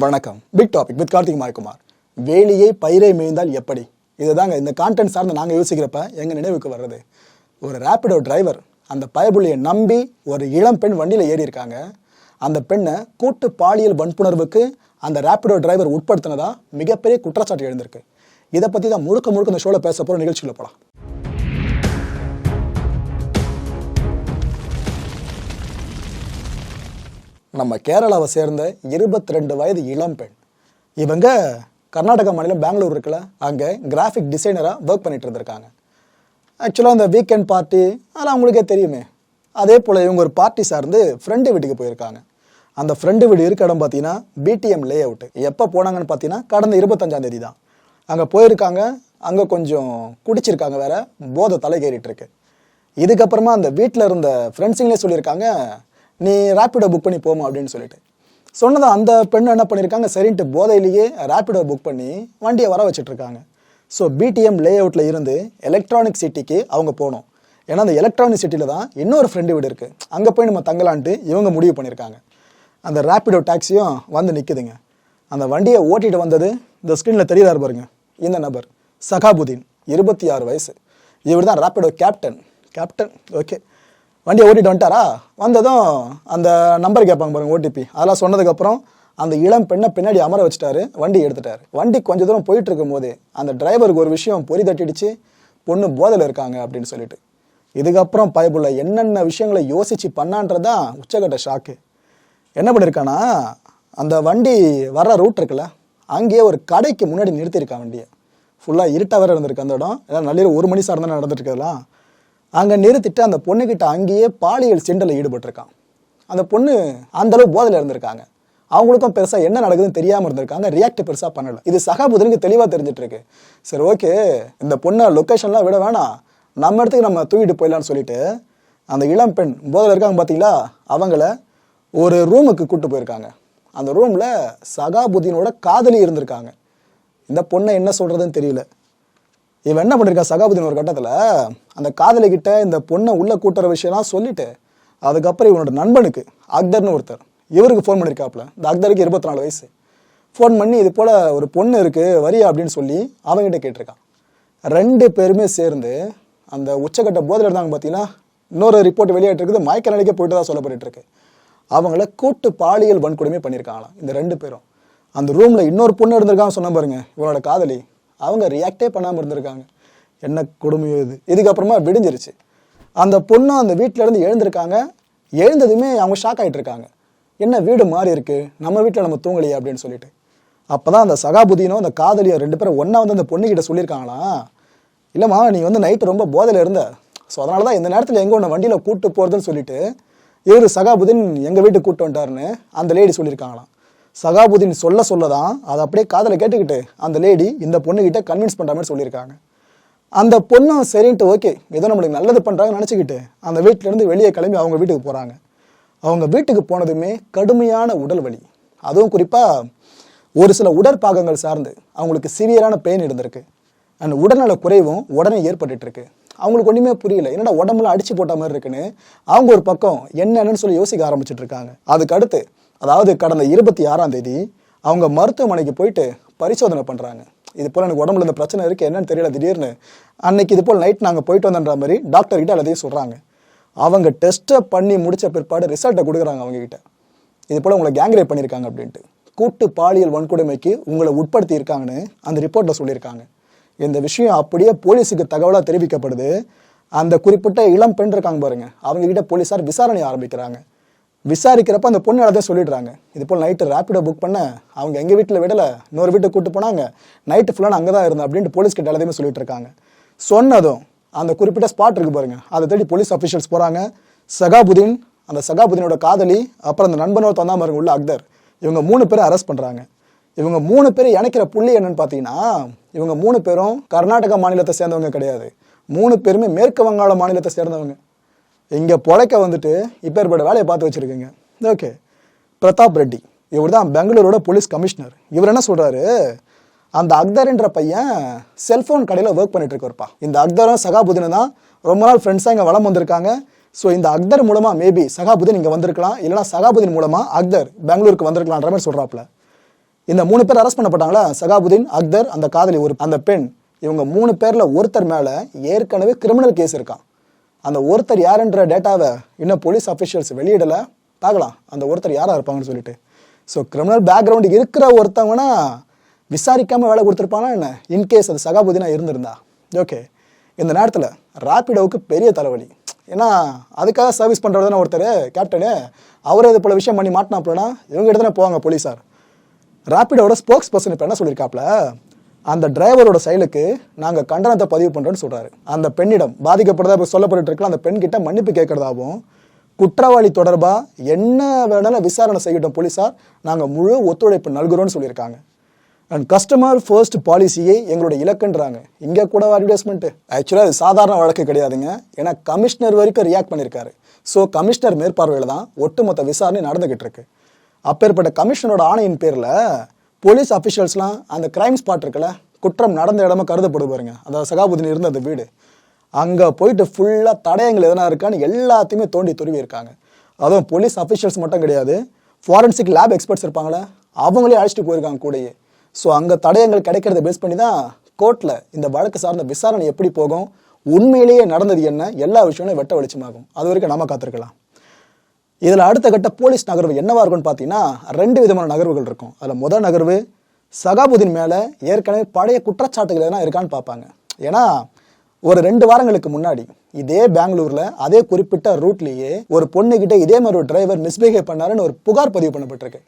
வணக்கம். Big topic with Karthik Mayakumar வேலியை பயிரை மேய்ந்தால் எப்படி? இதுதாங்க இந்த கான்டென்ட் சார்ந்து நாங்கள் யோசிக்கிறப்ப எங்கள் நினைவுக்கு வர்றது. ஒரு ரேப்பிடோ டிரைவர் அந்த பயபுள்ளியை நம்பி ஒரு இளம் பெண் வண்டியில் ஏறி இருக்காங்க அந்த பெண்ணை கூட்டு பாலியல் வன்புணர்வுக்கு அந்த ரேப்பிடோ டிரைவர் உட்படுத்தினதா மிகப்பெரிய குற்றச்சாட்டு எழுந்திருக்கு. இதை பற்றி தான் முழுக்க முழுக்க இந்த ஷோவில் பேச போகிற நிகழ்ச்சியில் போகலாம் நம்ம கேரளாவை சேர்ந்த இருபத்தி ரெண்டு வயது இளம் பெண். இவங்க கர்நாடகா மாநிலம் பெங்களூர் இருக்குல்ல அங்கே கிராஃபிக் டிசைனராக ஒர்க் பண்ணிட்டு இருந்திருக்காங்க. ஆக்சுவலாக அந்த வீக்கெண்ட் பார்ட்டி அதெல்லாம் அவங்களுக்கே தெரியுமே. அதே போல் இவங்க ஒரு பார்ட்டி சார்ந்து ஃப்ரெண்டு வீட்டுக்கு போயிருக்காங்க. அந்த ஃப்ரெண்டு வீடு இருக்க இடம் பார்த்தீங்கன்னா பிடிஎம் லே அவுட்டு எப்போ போனாங்கன்னு பார்த்தீங்கன்னா கடந்த இருபத்தஞ்சாம் தேதி தான். அங்கே போயிருக்காங்க அங்கே கொஞ்சம் குடிச்சிருக்காங்க வேற போதை தலைகேறிட்டு இருக்கு. இதுக்கப்புறமா அந்த வீட்டில் இருந்த ஃப்ரெண்ட்ஸுங்களே சொல்லியிருக்காங்க நீ ரேப்பிடோ புக் பண்ணி போமா அப்படின்னு சொல்லிட்டு. சொன்னதை அந்த பெண் என்ன பண்ணியிருக்காங்க சரின்ட்டு போதையிலேயே ரேப்பிடோ புக் பண்ணி வண்டியை வர வச்சுட்ருக்காங்க. ஸோ பிடிஎம் லே அவுட்டில் இருந்து எலக்ட்ரானிக் சிட்டிக்கு அவங்க போகணும் ஏன்னா அந்த எலக்ட்ரானிக் சிட்டியில் தான் இன்னொரு ஃப்ரெண்டு வீடு இருக்குது அங்கே போய் நம்ம தங்கலான்ட்டு இவங்க முடிவு பண்ணியிருக்காங்க அந்த ரேப்பிடோ டாக்ஸியும் வந்து நிற்குதுங்க அந்த வண்டியை ஓட்டிட்டு வந்தது இந்த ஸ்க்ரீனில் தெரியுறாரு பாருங்க. இந்த நபர் சகாபுதீன் இருபத்தி ஆறு வயசு. இவர் தான் ரேப்பிடோ கேப்டன் கேப்டன் ஓகே வண்டியை ஓட்டிட்டு வந்துட்டாரா? வந்ததும் அந்த நம்பர் கேட்பாங்க பாருங்க ஓடிபி அதெல்லாம் சொன்னதுக்கப்புறம் அந்த இளம் பெண்ணை பின்னாடி அமர வச்சுட்டாரு வண்டி எடுத்துட்டாரு. வண்டி கொஞ்ச தூரம் போயிட்டு இருக்கும்போது அந்த டிரைவருக்கு ஒரு விஷயம் பொறி தட்டிடுச்சு பொண்ணு போதையில் இருக்காங்க அப்படின்னு சொல்லிட்டு. இதுக்கப்புறம் பயபுள்ள என்னென்ன விஷயங்களை யோசிச்சு பண்ணான்றது தான் உச்சகட்ட ஷாக்கு என்ன பண்ணியிருக்கானா அந்த வண்டி வர்ற ரூட் இருக்குல்ல அங்கேயே ஒரு கடைக்கு முன்னாடி நிறுத்தியிருக்கான் வண்டியை. ஃபுல்லாக இருட்டாக வேறு இருந்திருக்கு அந்த இடம். ஏன்னா நள்ளிரவு ஒரு மணி சார் தான் நடந்துட்டுருக்கலாம் அங்கே நிறுத்திட்டு அந்த பொண்ணுக்கிட்ட அங்கேயே பாலியல் செண்டலில் ஈடுபட்டிருக்கான். அந்த பொண்ணு அந்தளவு போதையில் இருந்திருக்காங்க. அவங்களுக்கும் பெருசாக என்ன நடக்குதுன்னு தெரியாமல் இருந்திருக்காங்க. ரியாக்ட் பெருசாக பண்ணலை. இது சகாபுதனுக்கு தெளிவாக தெரிஞ்சிட்டு இருக்கு சரி ஓகே இந்த பொண்ணை லொக்கேஷன்லாம் விட வேணாம். நம்ம இடத்துக்கு நம்ம தூக்கிட்டு போயிடலான்னு சொல்லிட்டு அந்த இளம் பெண் போதையில் இருக்காங்க பார்த்தீங்களா அவங்கள ஒரு ரூமுக்கு கூப்பிட்டு போயிருக்காங்க. அந்த ரூமில் சகாபுதீனோட காதலி இருந்திருக்காங்க. இந்த பொண்ணை என்ன சொல்கிறதுன்னு தெரியல. இவன் என்ன பண்ணியிருக்கான் சகாபுதீன் ஒரு கட்டத்தில் அந்த காதலி கிட்ட இந்த பொண்ணை உள்ள கூட்டுற விஷயம்லாம் சொல்லிட்டு அதுக்கப்புறம் இவனோட நண்பனுக்கு அக்தர்னு ஒருத்தர் இவருக்கு ஃபோன் பண்ணியிருக்காப்புல இந்த அக்தருக்கு இருபத்தி நாலு வயசு. ஃபோன் பண்ணி இது போல் ஒரு பொண்ணு இருக்குது வரியா அப்படின்னு சொல்லி அவங்ககிட்ட கேட்டிருக்கான். ரெண்டு பேருமே சேர்ந்து அந்த உச்சக்கட்ட போதில் இருந்தாங்க பார்த்தீங்கன்னா இன்னொரு ரிப்போர்ட் வெளியாட்டிருக்குது மயக்க நிலைக்கே போயிட்டு தான் சொல்லப்பட்டு இருக்கு அவங்கள கூட்டு பாலியல் வன்கொடுமை பண்ணியிருக்காங்களாம் இந்த ரெண்டு பேரும். அந்த ரூமில் இன்னொரு பொண்ணு இருந்திருக்காங்க சொன்ன பாருங்க இவனோட காதலி. அவங்க ரியாக்டே பண்ணாமல் இருந்திருக்காங்க. என்ன கொடுமையோ இது. இதுக்கப்புறமா விடிஞ்சிருச்சு. அந்த பொண்ணும் அந்த வீட்டிலேருந்து எழுந்திருக்காங்க. எழுந்ததுமே அவங்க ஷாக் ஆகிட்டு இருக்காங்க. என்ன வீடு மாறி இருக்கு? நம்ம வீட்டில் நம்ம தூங்கலையே அப்படின்னு சொல்லிட்டு. அப்பதான் அந்த சகாபுதீனும் அந்த காதலியும் ரெண்டு பேரும் ஒன்றா வந்து அந்த பொண்ணுக்கிட்ட சொல்லியிருக்காங்களா? இல்லைம்மா நீ வந்து நைட்டு ரொம்ப போதையில் இருந்த. ஸோ அதனால தான் இந்த நேரத்தில் எங்கே ஒன்று வண்டியில் கூப்பிட்டு போகிறதுன்னு சொல்லிட்டு இவர் சகாபுதீன் எங்கள் வீட்டுக்கு கூப்பிட்டு வந்துட்டாருன்னு அந்த லேடி சொல்லியிருக்காங்களாம். சகாபுதீன் சொல்ல சொல்ல தான் அதை அப்படியே காதலை கேட்டுக்கிட்டு அந்த லேடி இந்த பொண்ணுக்கிட்ட கன்வின்ஸ் பண்ணுற மாதிரி சொல்லியிருக்காங்க. அந்த பொண்ணும் சரின்ட்டு ஓகே ஏதோ நம்மளுக்கு நல்லது பண்ணுறாங்கன்னு நினச்சிக்கிட்டு அந்த வீட்டிலேருந்து வெளியே கிளம்பி அவங்க வீட்டுக்கு போகிறாங்க அவங்க வீட்டுக்கு போனதுமே கடுமையான உடல் வலி. அதுவும் குறிப்பாக ஒரு சில உடற்பாகங்கள் சார்ந்து அவங்களுக்கு சிவியரான பெயின் இருந்திருக்கு. அண்ட் உடல்நல குறைவும் உடனே ஏற்பட்டுருக்கு அவங்களுக்கு ஒன்றுமே புரியல. என்னடா உடம்புல அடிச்சு போட்ட மாதிரி இருக்குன்னு அவங்க ஒரு பக்கம் என்னென்னு சொல்லி யோசிக்க ஆரம்பிச்சிட்டு இருக்காங்க. அதுக்கு அடுத்து அதாவது கடந்த இருபத்தி ஆறாம் தேதி அவங்க மருத்துவமனைக்கு போயிட்டு பரிசோதனை பண்ணுறாங்க இது போல் எனக்கு உடம்புல இந்த பிரச்சனை இருக்குது என்னன்னு தெரியல திடீர்னு. அன்னைக்கு இது போல் நைட் நாங்கள் போயிட்டு வந்தன்ற மாதிரி டாக்டர் கிட்ட எல்லாத்தையும் சொல்கிறாங்க அவங்க டெஸ்ட்டை பண்ணி முடித்த பிற்பாடு ரிசல்ட்டை கொடுக்குறாங்க அவங்கக்கிட்ட இது போல் உங்களை கேங்ரேப் பண்ணியிருக்காங்க அப்படின்ட்டு. கூட்டு பாலியல் வன்கொடுமைக்கு உங்களை உட்படுத்தி இருக்காங்கன்னு அந்த ரிப்போர்ட்டில் சொல்லியிருக்காங்க. இந்த விஷயம் அப்படியே போலீஸுக்கு தகவலாக தெரிவிக்கப்படுது. அந்த குறிப்பிட்ட இளம் பெண் இருக்காங்க பாருங்க. அவங்ககிட்ட போலீஸார் விசாரணை ஆரம்பிக்கிறாங்க. விசாரிக்கிறப்ப அந்த பொண்ணு எல்லாத்தையும் சொல்லிடுறாங்க. இது போல் நைட்டு ரேப்பிடோ புக் பண்ண அவங்க எங்கள் வீட்டில் விடலை இன்னொரு வீட்டை கூட்டு போனாங்க. நைட்டு ஃபுல்லாக அங்கே தான் இருந்தேன் அப்படின்ட்டு போலீஸ் கிட்ட எல்லாத்தையுமே சொல்லிட்டு இருக்காங்க. சொன்னதும் அந்த குறிப்பிட்ட ஸ்பாட் இருக்கு பாருங்க. அதை தேடி போலீஸ் அஃபிஷியல்ஸ் போகிறாங்க சகாபுதீன் அந்த சகாபுதீனோட காதலி அப்புறம் அந்த நண்பனோட தந்தாமருங்க உள்ள அக்தர். இவங்க மூணு பேரை அரெஸ்ட் பண்ணுறாங்க இவங்க மூணு பேர் இணைக்கிற புள்ளி என்னன்னு பார்த்தீங்கன்னா இவங்க மூணு பேரும் கர்நாடகா மாநிலத்தை சேர்ந்தவங்க கிடையாது. மூணு பேருமே மேற்கு வங்காள மாநிலத்தை சேர்ந்தவங்க. இங்கே பொழைக்க வந்துட்டு இப்பேற்பட்ட வேலையை பார்த்து வச்சுருக்கீங்க. ஓகே பிரதாப் ரெட்டி. இவர் தான் பெங்களூரோட போலீஸ் கமிஷனர் இவர் என்ன சொல்கிறாரு அந்த அக்தர்ன்ற பையன் செல்ஃபோன் கடையில் ஒர்க் பண்ணிட்டு இருக்காருப்பா. இந்த அக்தரும் சகாபுதீனும் தான் ரொம்ப நாள் ஃப்ரெண்ட்ஸாக இங்கே வளம் வந்திருக்காங்க. ஸோ இந்த அக்தர் மூலமாக மேபி சகாபுதீன் இங்கே வந்திருக்கலாம். இல்லைனா சகாபுதீன் மூலமாக அக்தர் பெங்களூருக்கு வந்திருக்கலான்ற மாதிரி சொல்கிறாப்புல இந்த மூணு பேர் அரெஸ்ட் பண்ணப்பட்டாங்களா? சகாபுதீன் அக்தர் அந்த காதலி ஒரு அந்த பெண். இவங்க மூணு பேரில் ஒருத்தர் மேலே ஏற்கனவே கிரிமினல் கேஸ் இருக்கான். அந்த ஒருத்தர் யாருன்ற டேட்டாவை இன்னும் போலீஸ் அஃபிஷியல்ஸ் வெளியிடலை. பார்க்கலாம். அந்த ஒருத்தர் யாராக இருப்பாங்கன்னு சொல்லிட்டு. ஸோ கிரிமினல் பேக்ரவுண்ட் இருக்கிற ஒருத்தவங்கன்னா விசாரிக்காமல் வேலை கொடுத்துருப்பானா என்ன? இன்கேஸ் அது சகாபுதினா இருந்திருந்தா. ஓகே இந்த நேரத்தில் ராப்பிடோவுக்கு பெரிய தலைவலி. ஏன்னா அதுக்காக சர்வீஸ் பண்ணுறது தானே ஒருத்தர் கேப்டனு அவரை இது போல விஷயம் பண்ணி மாட்டினாப்புலனா இவங்க கிட்ட போவாங்க போலீஸார் ராப்பிடோட ஸ்போக்ஸ் பர்சன் இப்போ என்ன சொல்லியிருக்காப்ல அந்த டிரைவரோட செயலுக்கு நாங்கள் கண்டனத்தை பதிவு பண்ணுறோன்னு சொல்கிறாரு அந்த பெண்ணிடம் பாதிக்கப்படுறதா இப்போ சொல்லப்பட்டு இருக்கலாம் அந்த பெண்கிட்ட மன்னிப்பு கேட்கறதாகவும் குற்றவாளி தொடர்பாக என்ன வேணாலும் விசாரணை செய்யட்டும் போலீஸார் நாங்கள் முழு ஒத்துழைப்பு நல்கிறோன்னு சொல்லியிருக்காங்க. அண்ட் கஸ்டமர் ஃபர்ஸ்ட் பாலிசியே எங்களோட இலக்குன்றாங்க. இங்கே கூட அட்வர்டைஸ்மெண்ட்டு ஆக்சுவலாக அது சாதாரண வழக்கு கிடையாதுங்க. ஏன்னா கமிஷனர் வரைக்கும் ரியாக்ட் பண்ணியிருக்காரு. ஸோ கமிஷனர் மேற்பார்வையில் தான் ஒட்டுமொத்த விசாரணை நடந்துகிட்டு இருக்கு. அப்பேற்பட்ட கமிஷனரோட ஆணையின் பேரில் போலீஸ் அஃபிஷியல்ஸ்லாம் அந்த கிரைம் ஸ்பாட் இருக்குல்ல குற்றம் நடந்த இடமா கருதப்படும் பாருங்க அதாவது சகாபுதீன் இருந்த அந்த வீடு. அங்கே போயிட்டு ஃபுல்லாக தடயங்கள் எதனா இருக்கான்னு எல்லாத்தையுமே தோண்டி துருவி இருக்காங்க. அதுவும் போலீஸ் அஃபிஷியல்ஸ் மட்டும் கிடையாது ஃபாரன்சிக் லேப் எக்ஸ்பர்ட்ஸ் இருப்பாங்களே அவங்களே அழைச்சிட்டு போயிருக்காங்க கூடயே. ஸோ அங்கே தடயங்கள் கிடைக்கிறத பேஸ் பண்ணி தான் கோர்ட்டில் இந்த வழக்கு சார்ந்த விசாரணை எப்படி போகும் உண்மையிலேயே நடந்தது என்ன எல்லா விஷயங்களும் வெட்ட வெளிச்சமாகும். அது வரைக்கும் நம்ம காத்திருக்கலாம். இதில் அடுத்த கட்ட போலீஸ் நகர்வு என்னவா இருக்கும்னு பார்த்தீங்கன்னா ரெண்டு விதமான நகர்வுகள் இருக்கும். அதில் முதல் நகர்வு சகாபுதீன் மேலே ஏற்கனவே பழைய குற்றச்சாட்டுகள் எதனா இருக்கான்னு பார்ப்பாங்க. ஏன்னா ஒரு ரெண்டு வாரங்களுக்கு முன்னாடி இதே பெங்களூர்ல அதே குறிப்பிட்ட ரூட்லேயே ஒரு பொண்ணுகிட்ட இதே மாதிரி ஒரு டிரைவர் மிஸ்பிஹேவ் பண்ணாருன்னு ஒரு புகார் பதிவு பண்ணப்பட்டிருக்கு.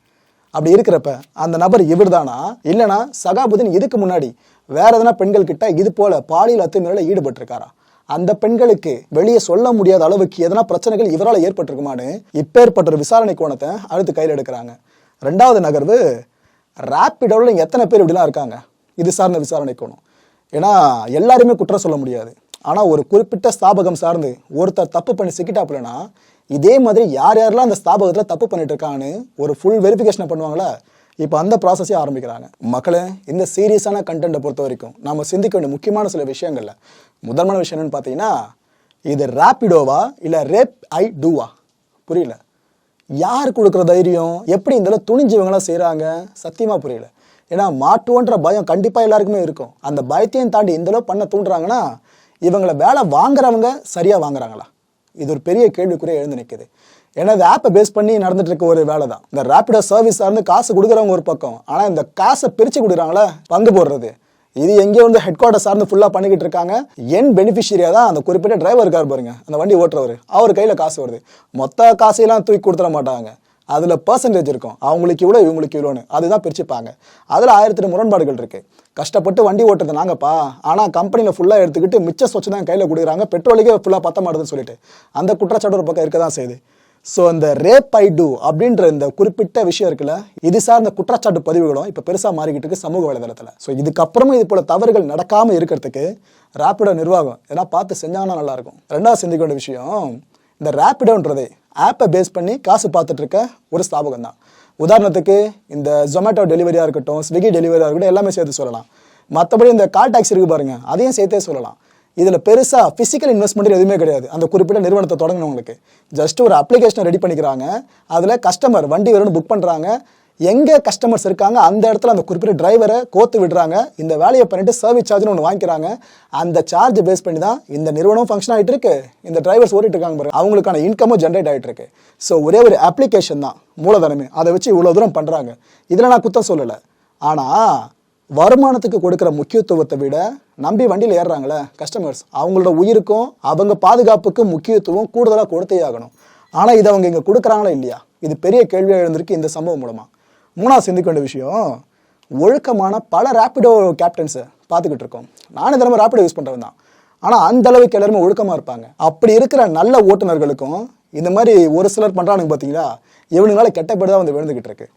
அப்படி இருக்கிறப்ப அந்த நபர் இவர் தானா இல்லைனா சகாபுதீன் இதுக்கு முன்னாடி வேற எதனா பெண்கள் கிட்ட இது போல பாலியல் அத்துமீறல ஈடுபட்டிருக்காரா? அந்த பெண்களுக்கு வெளியே சொல்ல முடியாத அளவுக்கு எதனா பிரச்சனைகள் இவரால் ஏற்பட்டிருக்குமான்னு இப்போ ஏற்பட்ட விசாரணை கோணத்தை அடுத்து கையில் எடுக்கிறாங்க. ரெண்டாவது நகர்வு ரேப்பிடோவில் எத்தனை பேர் இப்படிலாம் இருக்காங்க? இது சார்ந்த விசாரணை கோணம். ஏன்னா எல்லாருமே குற்றம் சொல்ல முடியாது. ஆனால் ஒரு குறிப்பிட்ட ஸ்தாபகம் சார்ந்து ஒருத்தர் தப்பு பண்ணி சிக்கிட்டாப்புலனா இதே மாதிரி யார் யாரெல்லாம் அந்த ஸ்தாபகத்தில் தப்பு பண்ணிட்டு இருக்கான்னு ஒரு ஃபுல் வெரிஃபிகேஷனை பண்ணுவாங்களா? இப்போ அந்த ப்ராசஸே ஆரம்பிக்கிறாங்க. மக்களை இந்த சீரியஸான கண்டென்ட்டை பொறுத்த வரைக்கும் நம்ம சிந்திக்க வேண்டிய முக்கியமான சில விஷயங்களில் முதன்மையான விஷயம் என்னன்னு பார்த்தீங்கன்னா இது ரேப்பிடோவா இல்லை ரேப் ஐ டூவா புரியல. யார் கொடுக்குற தைரியம்? எப்படி இந்த துணிஞ்சவங்களாம் செய்கிறாங்க சத்தியமாக புரியல. ஏன்னா மாட்டுவோன்ற பயம் கண்டிப்பாக எல்லாருக்குமே இருக்கும். அந்த பயத்தையும் தாண்டி இந்த அளவு பண்ண தூண்டுறாங்கன்னா இவங்களை வேலை வாங்குறவங்க சரியாக வாங்குறாங்களா? இது ஒரு பெரிய கேள்விக்குறிய எழுந்து நிற்குது ஏன்னா இந்த ஆப்பை பேஸ் பண்ணி நடந்துட்டு இருக்க ஒரு வேலை தான். இந்த ரேப்பிடோ சர்வீஸ் சார்ந்து காசு கொடுக்குறவங்க ஒரு பக்கம். ஆனால் இந்த காசை பிரித்து கொடுக்குறாங்களே? பங்கு போடுறது. இது எங்கேயோ வந்து ஹெட் குவார்டர் சார்ந்து ஃபுல்லாக பண்ணிக்கிட்டு இருக்காங்க. என் பெனிஃபிஷியரியாக தான் அந்த குறிப்பிட்ட டிரைவர் இருக்கார் பாருங்க. அந்த வண்டி ஓட்டுறவர். அவர் கையில் காசு வருது. மொத்த காசையெல்லாம் தூக்கி கொடுத்துட மாட்டாங்க. அதில் பர்சன்டேஜ் இருக்கும். அவங்களுக்கு இவ்வளோ இவங்களுக்கு இவ்வளோன்னு அதுதான் பிரிச்சுப்பாங்க. அதில் ஆயிரத்தெட்டு முரண்பாடுகள் இருக்குது கஷ்டப்பட்டு வண்டி ஓட்டுறது நாங்கப்பா. ஆனால் கம்பெனியில் ஃபுல்லாக எடுத்துக்கிட்டு மிச்ச சொச்சு தான் கையில் கொடுக்குறாங்க. பெட்ரோலுக்கே ஃபுல்லாக பத்த மாட்டேதுன்னு சொல்லிட்டு. அந்த குற்றச்சாட்டு ஒரு பக்கம் இருக்க தான் செய்யுது. ஸோ அந்த ரேப் ஐ டூ அப்படின்ற இந்த குறிப்பிட்ட விஷயம் இருக்குல்ல இது சார்ந்த குற்றச்சாட்டு பதிவுகளும் இப்போ பெருசாக மாறிக்கிட்டு இருக்கு சமூக வலைதளத்தில். ஸோ இதுக்கப்புறமும் இது போல தவறுகள் நடக்காமல் இருக்கிறதுக்கு ரேப்பிடோ நிர்வாகம் ஏன்னா பார்த்து செஞ்சாங்கன்னா நல்லாயிருக்கும். ரெண்டாவது சிந்திக்க வேண்டிய விஷயம் இந்த ரேப்பிடோன்றது ஆப்பை பேஸ் பண்ணி காசு பார்த்துட்டு இருக்க ஒரு ஸ்தாபகம் தான். உதாரணத்துக்கு இந்த ஜொமேட்டோ டெலிவரியாக இருக்கட்டும் ஸ்விக்கி டெலிவரியாக இருக்கட்டும் எல்லாமே சேர்த்து சொல்லலாம். மற்றபடி இந்த கால் டாக்ஸி இருக்கு பாருங்க அதையும் சேர்த்தே சொல்லலாம். இதில் பெருசாக ஃபிசிக்கல் இன்வெஸ்ட்மெண்ட் எதுவுமே கிடையாது. அந்த குறிப்பிட்ட நிறுவனத்தை தொடங்கினவங்களுக்கு. ஜஸ்ட் ஒரு அப்ளிகேஷனை ரெடி பண்ணிக்கிறாங்க. அதில் கஸ்டமர் வண்டி வரும்னு புக் பண்ணுறாங்க எங்கே கஸ்டமர்ஸ் இருக்காங்க அந்த இடத்துல அந்த குறிப்பிட்ட டிரைவரை கோத்து விடுறாங்க. இந்த வேலையை பண்ணிட்டு சர்வீஸ் சார்ஜ்னு ஒன்று வாங்கிக்கிறாங்க. அந்த சார்ஜ் பேஸ் பண்ணி தான் இந்த நிறுவனம் ஃபங்க்ஷன் ஆகிட்டு இருக்கு. இந்த டிரைவர்ஸ் ஓடிட்டு இருக்காங்க பாருங்க. அவங்களுக்கான இன்கமும் ஜென்ரேட் ஆகிட்டு இருக்கு. ஸோ ஒரே ஒரு அப்ளிகேஷன் தான் மூலதனமே. அதை வச்சு இவ்வளோ தூரம் பண்ணுறாங்க இதில் நான் குத்தம் சொல்லலை. ஆனால் வருமானத்துக்கு கொடுக்குற முக்கியத்துவத்தை விட நம்பி வண்டியில் ஏறுறாங்களே கஸ்டமர்ஸ் அவங்களோட உயிருக்கும் அவங்க பாதுகாப்புக்கும் முக்கியத்துவம் கூடுதலாக கொடுத்தே ஆகணும். ஆனால் இதை அவங்க இங்கே கொடுக்குறாங்களா இல்லையா? இது பெரிய கேள்வியாக எழுந்திருக்கு இந்த சம்பவம் மூலமாக மூணாவது சிந்திக்க வேண்டிய விஷயம் ஒழுக்கமான பல ரேப்பிடோ கேப்டன்ஸை பார்த்துக்கிட்டு இருக்கோம். நானும் தினமும் ரேப்பிடோ யூஸ் பண்ணுறவன் தான். ஆனால் அந்த அளவுக்கு எல்லாருமே ஒழுக்கமாக இருப்பாங்க. அப்படி இருக்கிற நல்ல ஓட்டுநர்களுக்கும் இந்த மாதிரி ஒரு சிலர் பண்ணுறானுங்க பார்த்தீங்களா இவனுங்களால கெட்ட தான் வந்து விழுந்துக்கிட்டு இருக்கு.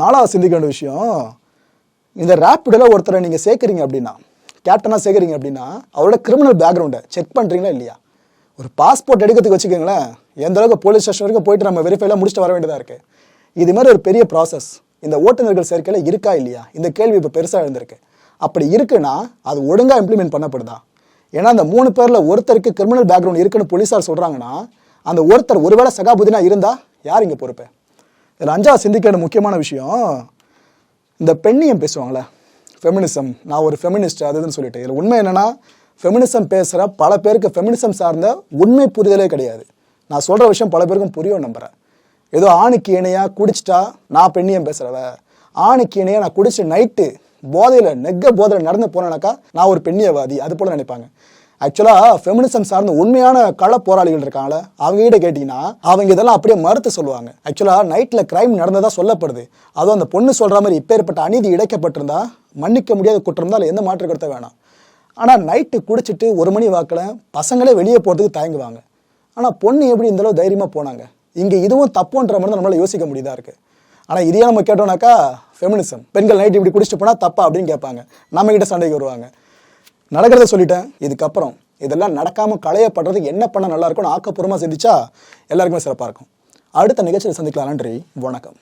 நாலாவது சிந்திக்க வேண்டிய விஷயம் இந்த ரேப்பிடோவில் ஒருத்தரை நீங்கள் சேர்க்குறீங்க அப்படின்னா கேப்டனாக சேர்க்குறீங்க அப்படின்னா அவரோட கிரிமினல் பேக்ரவுண்டை செக் பண்ணுறீங்களா இல்லையா? ஒரு பாஸ்போர்ட் எடுக்கிறதுக்கு வச்சுக்கோங்களேன் எந்த அளவுக்கு போலீஸ் ஸ்டேஷன் வரைக்கும் போயிட்டு நம்ம வெரிஃபைலாம் முடிச்சுட்டு வர வேண்டியதாக இருக்குது இது மாதிரி ஒரு பெரிய ப்ராசஸ் இந்த ஓட்டுநர்கள் சேர்க்கையில் இருக்கா இல்லையா? இந்த கேள்வி இப்போ பெருசாக எழுந்திருக்கு. அப்படி இருக்குன்னா அது ஒழுங்காக இம்ப்ளிமெண்ட் பண்ணப்படுதா? ஏன்னா அந்த மூணு பேரில் ஒருத்தருக்கு கிரிமினல் பேக்ரவுண்ட் இருக்குன்னு போலீஸார் சொல்கிறாங்கன்னா அந்த ஒருத்தர் ஒருவேளை சகாபுதினா இருந்தால் யார் இங்கே பொறுப்பு? இதில் அஞ்சாவது சிந்திக்க முக்கியமான விஷயம் இந்த பெண்ணியம் பேசுவாங்களே ஃபெமினிசம் நான் ஒரு ஃபெமினிஸ்ட் அதுன்னு இதுன்னு சொல்லிட்டு இதில் உண்மை என்னென்னா ஃபெமினிசம் பேசுகிற பல பேருக்கு ஃபெமினிசம் சார்ந்த உண்மை புரிதலே கிடையாது. நான் சொல்கிற விஷயம் பல பேருக்கும் புரியும் நம்புகிறேன் ஏதோ ஆணுக்கு இணையாக குடிச்சிட்டா நான் பெண்ணியம் பேசுகிறவ ஆணுக்கு இணையாக நான் குடிச்சு நைட்டு போதையில் நெக்க போதையில் நடந்து போனேனாக்கா நான் ஒரு பெண்ணியவாதி. அது போல நினைப்பாங்க. ஆக்சுவலாக ஃபெமினிசம் சார்ந்த உண்மையான கள போராளிகள் இருக்காங்கள அவங்க கிட்ட கேட்டிங்கன்னா அவங்க இதெல்லாம் அப்படியே மறுத்து சொல்லுவாங்க. ஆக்சுவலாக நைட்டில் கிரைம் நடந்ததாக சொல்லப்படுது. அதுவும் அந்த பொண்ணு சொல்கிற மாதிரி இப்பேற்பட்ட அநீதி இடைக்கப்பட்டிருந்தா மன்னிக்க முடியாத குற்றம் தான் எந்த மாற்று கருத்த வேணாம். ஆனால் நைட்டு குடிச்சிட்டு ஒரு மணி வாக்கில் பசங்களே வெளியே போகிறதுக்கு தயங்குவாங்க. ஆனால் பொண்ணு எப்படி இந்தளவு தைரியமாக போனாங்க? இங்கே இதுவும் தப்புன்ற மாதிரி தான் நம்மளால் யோசிக்க முடியுதா இருக்குது ஆனால் இதையே நம்ம கேட்டோம்னாக்கா ஃபெமினிசம் பெண்கள் நைட் இப்படி குடிச்சிட்டு போனால் தப்பா அப்படின்னு கேட்பாங்க. நம்மக்கிட்ட சண்டைக்கு வருவாங்க. நடக்கிறத சொல்லிட்டேன். இதுக்கப்புறம் இதெல்லாம் நடக்காமல் களையப்படுறதுக்கு என்ன பண்ண நல்லா இருக்கும்னு ஆக்கப்பூர்வமாக சிந்திச்சா எல்லாருக்குமே சிறப்பாக இருக்கும். அடுத்த நிகழ்ச்சியில் சந்திக்கலாம் நன்றி. வணக்கம்.